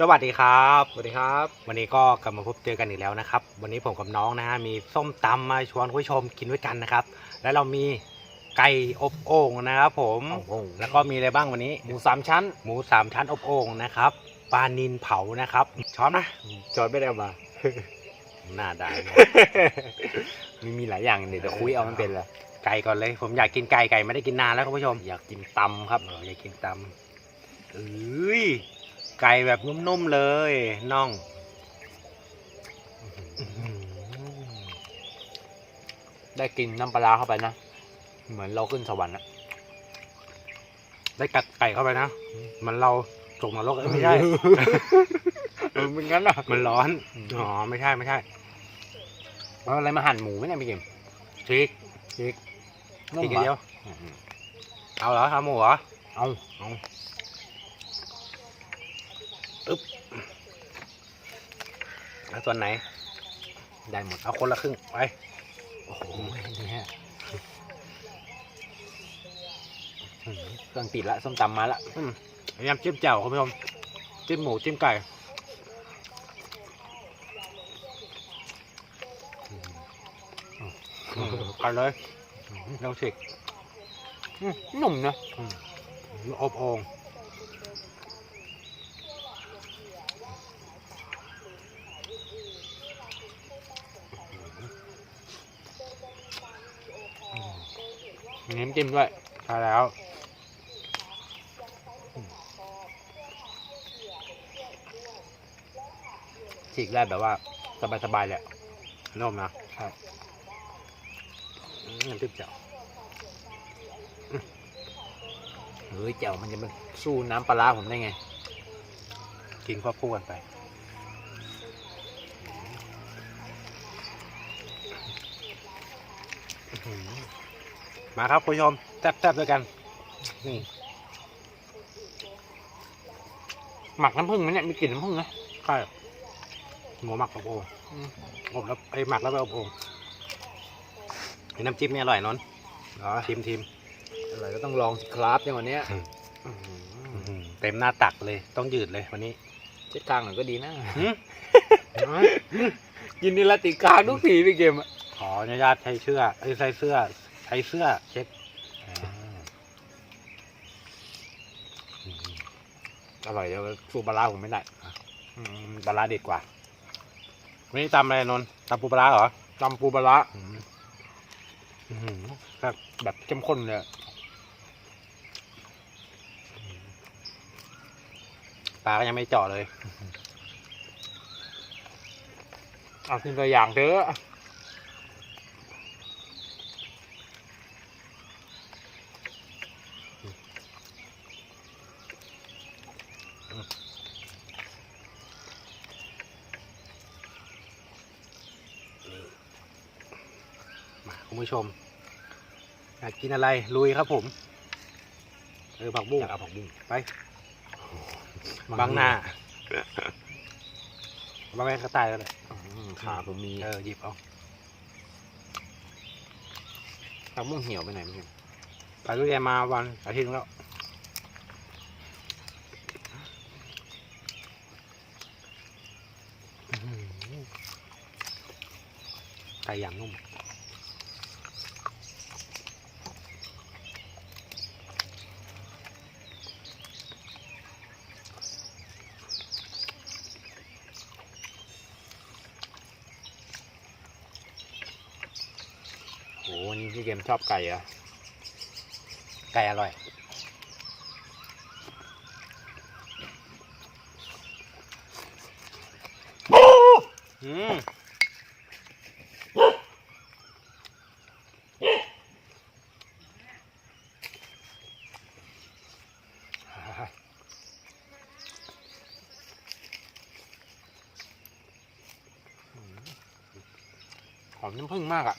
สวัสดีครับ สวัสดีครับ วันนี้ก็กลับมาพบเจอกันอีกแล้วนะครับ วันนี้ผมกับน้องนะฮะมีส้มตำมาชวนคุณผู้ชมกินด้วยกันนะครับ และเรามีไก่อบโอ่งนะครับผมโอ้โหแล้วก็มีอะไรบ้างวันนี้ หมูสามชั้นหมูสามชั้นอบโอ่งนะครับ ปลานินเผานะครับช้อนนะ จอดไม่ได้เอามา หน้าได้นะมีมีหลายอย่างเดี๋ยวจะคุยเอามันเป็นเลยไก่ก่อนเลย ผมอยากกินไก่ไก่ไม่ได้กินนานแล้วคุณผู้ชม อยากกินตำครับเอออยากกินตำเอ้ย ไก่แบบนุ่มๆเลยน่องอื้อหือได้กินน้ำปลาร้าเข้าไปนะ เหมือนเราขึ้นสวรรค์อะได้กัดไก่เข้าไปนะมันเราตกนรกเอ้ยไม่ใช่เออเป็นงั้นอะมันร้อนอืมอ๋อไม่ใช่ไม่ใช่เอาอะไรมาหั่นหมูไหมเนี่ยพี่เกมพริกพริกพริกอย่างเดียวอืมเอาเหรอเอาหมูเหรอเอาเอา อึ๊บแล้วส่วนไหน ได้หมด เอาคนละครึ่ง ไป โอ้โหเนี่ยเครื่องติดละ ส้มตำมาละอืมยำจิ้มแจ่วคุณผู้ชม จิ้มหมู จิ้มไก่อืมกันเลยเราสิกอืมนุ่มนะอบอ่ง น้ำจิ้มด้วยใช่แล้วฉีกได้แบบว่าสบายๆเลยอะนุ่มนะครับอืมยำจิ้มแจ่วเฮ้ยแจ่วมันจะมาสู้น้ำปลาร้าผมได้ไง กินควบคู่กันไป มาครับคุณผู้ชมแซ่บๆด้วยกันนี่หมักน้ำผึ้งไหมเนี่ยมีกลิ่นน้ำผึ้งนะใช่หมูหมักอบโอ่งอบแล้วไอ้หมักแล้วไปอบโอ่งไอ้น้ำจิ้มนี่อร่อยนนท์เหรอชิมทิมอะไรก็ต้องลองสิครับจังวันเนี้ยอืมเต็มหน้าตักเลยต้องยืดเลยวันนี้เช็ดกลางหน่อยก็ดีนะหืมกินนี่ละติดกลางทุกทีพี่เกมอะขออนุญาตใช้เสื้อไอ้ยใส่เสื้อใช้เสื้อเช็ดอร่อยเดี๋ยวสู้ปลาร้าผมไม่ได้อืมปลาร้าเด็ดกว่าวันนี้ตำอะไรนนท์ตำปูปลาร้าเหรอตำปูปลาร้าอืมอื้อหือครับแบบเข้มข้นเลยอะปลาก็ยังไม่เจาะเลย เอากินตัวอย่างเถอะ คุณผู้ชม อยากกินอะไรลุยครับผม เออผักบุ้งอยากเอาผักบุ้งไปบังหน้าบางแม่ก็ตายแล้วเลยอืมขาผมมีเออหยิบเอาผักบุ้งเหี่ยวไปไหนพี่เกมไปรู้แกมาวันอาทิตย์นึงแล้วอื้อหือไก่อย่างนุ่ม โอ้วันนี้ พี่เกมชอบไก่เหรอะไก่อร่อย อืมหอมน้ำผึ้งมากอะ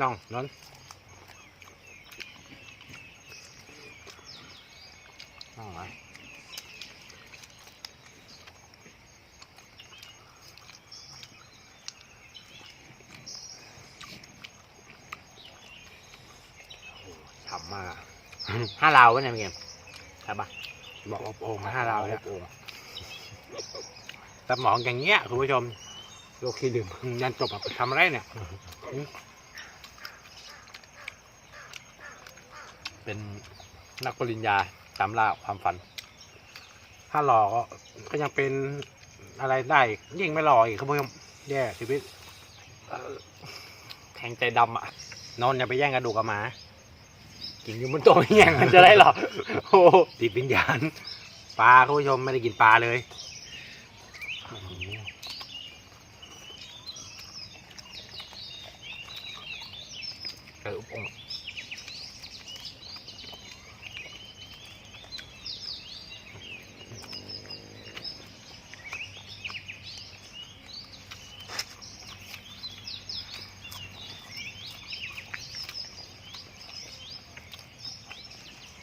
น่องนนอ๋อำมากห้าลาววะเนี่ยพี่เกมใช่ปะบอกอบโอ่งห้าเราเนี่ยโอ้สมองอย่างเงี้ยคุณผู้ชมโลกขี้ลืมอืมยันจบทำอะไรเนี่ย เป็นนักปริญญาตามล่าความฝัน ถ้าหล่อก็ก็ยังเป็นอะไรได้ยิ่งไม่หล่ออีกคุณผู้ชมแย่ชีวิตแทงใจดำอะนอนอย่าไปแย่งกระดูกกับหมากินอยู่บนโต๊ะแย่งกันจะได้หรอโอ้ติดวิญญาณปลาคุณผู้ชมไม่ได้กินปลาเลยเออ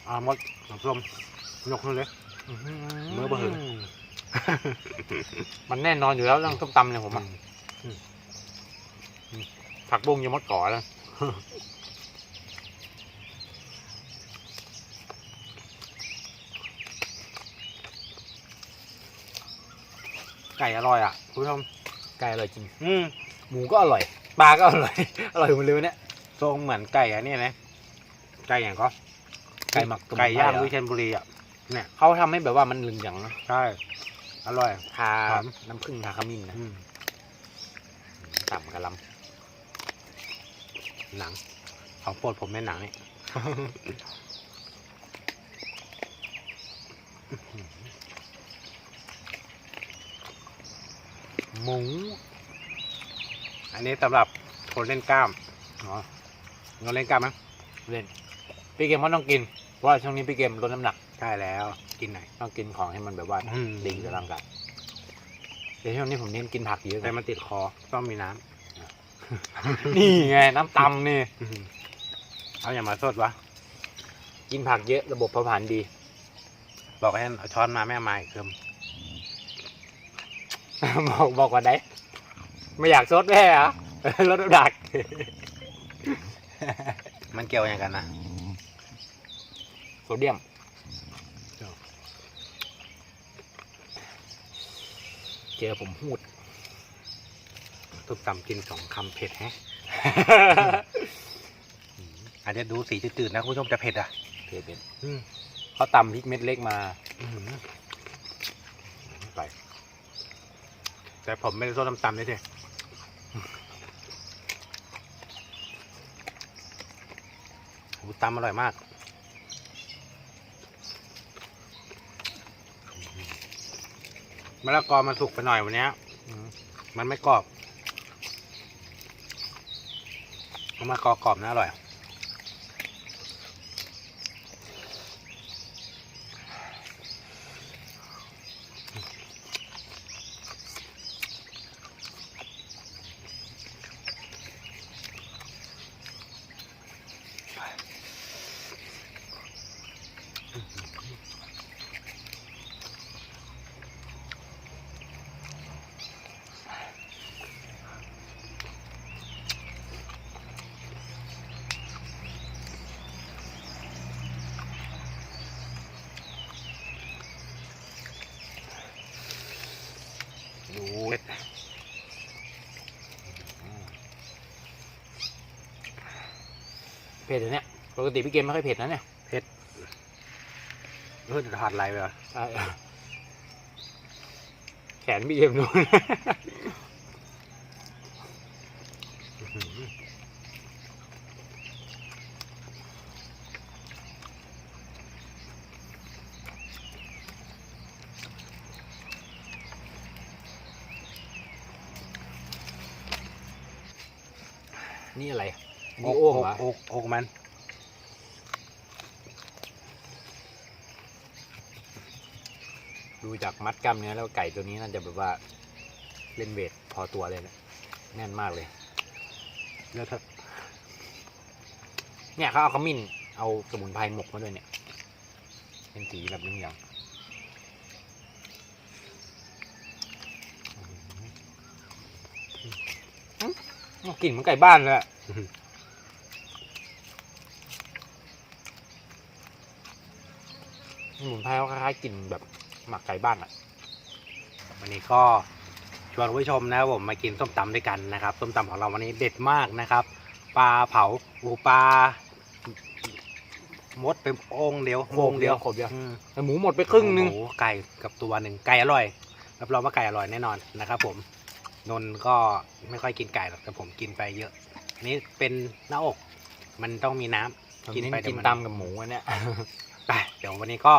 องค์อ่ามดน้ำส้มยกขึ้นเลยเมื่อบ่หึง มันแน่นอนอยู่แล้วเรื่องส้มตำเนี่ยผมอะผักบุ้งยังมดก่อแล้ว ไก่อร่อยอะคุณผู้ชมไก่อร่อยจริง อืมหมูก็อร่อย ปลาก็อร่อย อร่อยหมดเลยวันเนี่ยทรงเหมือนไก่อันนี้นะ ไก่อย่างก็ ไก่หมักสมุนไพรไก่ย่างเหรอวิเชียรบุรีอะเขาทำให้แบบว่ามันเหลึงอย่างนะใช่อร่อย ทาครับ น้ำผึ้งทาขมิ้นนะอืมต่ำกระลหนังของโปรดผมในหนังนี่หมู อันนี้สำหรับคนเล่นกล้ามำอ๋อเราเล่นกล้ามไหมเล่น พี่เกมก็ต้องกินเพราะ ว่าช่วงนี้พี่เกมลดน้ำหนักใช่แล้ว กินไหนอย ต้องกินของให้มันแบบว่าอืม ดีกับร่างกายแต่ช่วงนี้ผมเน้นกินผักเยอะแต่ไงมันติดคอต้องมีน้นี่ไงน้ำตำนี่ำเอาอย่ามาสดวะ กินผักเยอะระบบเผาผลาญดี บอกให้เอาช้อนมาแม่มาอีกเพิ่มบอกบอกว่าได้ไม่อยากซดแม่เหรอะลดน้ำหนักมันเกี่ยวอย่างกันนะ โซเดียมเจอผมพูดตุกตำกินสองคำเผ็ดแฮะ อาจจะดูสีจืดๆนะคุณผู้ชมจะเผ็ดอะเผ็ดเป็นอืมเขาตำพริกเม็ดเล็กมาอื้อหือไป แต่ผมไม่ได้ส้มน้ำตำเลยดิโอ้ตำอร่อยมาก มะละกอมันสุกไปหน่อยวันนี้มมันไม่กรอบมะละกอกรอบนะอร่อย ดู เผ็ด เผ็ดเหรอเนี่ยปกติพี่เกมไม่ค่อยเผ็ดนะเนี่ยเฮ้ยถาดไรไปวะใช่แขนพี่เกมดูอื้อหือนี่อะไร นี่โอ่งเหรอ โอกโอกมัน ดูจากมัดกล้ามเนื้อแล้วไก่ตัวนี้น่าจะแบบว่าเล่นเวทพอตัวเลยนะแน่นมากเลย แล้วถ้าเนี่ยเขาเอาขมิ้นเอาสมุนไพรหมกมาด้วยเนี่ย เป็นสีแบบนี้อย่างกลิ่นเหมือนไก่บ้านเลยอะ มุนไพรเขาคล้ายๆกลิ่นแบบหมักไก่บ้านอะวันนี้ก็ชวนคุณผู้ชมนะครับผมมากินส้มตำด้วยกันนะครับส้มตำของเราวันนี้เด็ดมากนะครับปลาเผาอูปลามดเป็นโองเดียวโขบเดียวโงโขบเดียวอืมแต่หมูหมดไปครึ่งนึงหมูไก่กับตัวหนึ่งไก่อร่อยรับรองว่าไก่อร่อยแน่นอนนะครับ ผมนนท์ก็ไม่ค่อยกินไก่หรอกแต่ผมกินไปเยอะอันนี้เป็นหน้าอก มันต้องมีน้ำกิกินนไปไปกินเดี๋ยวมันตำกับหมูอันเนี้ย ไปเดี๋ยววันนี้ก็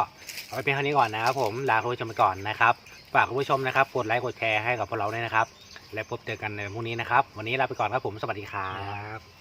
เอาไปเป็นเท่านี้ก่อนนะครับผมลาคุณผู้ชมไปก่อนนะครับฝากคุณผู้ชมนะครับกดไลค์กดแชร์ให้กับพวกเราด้วยนะครับ และพบเจอกันในพรุ่งนี้นะครับ วันนี้ลาไปก่อนครับผมสวัสดีครับ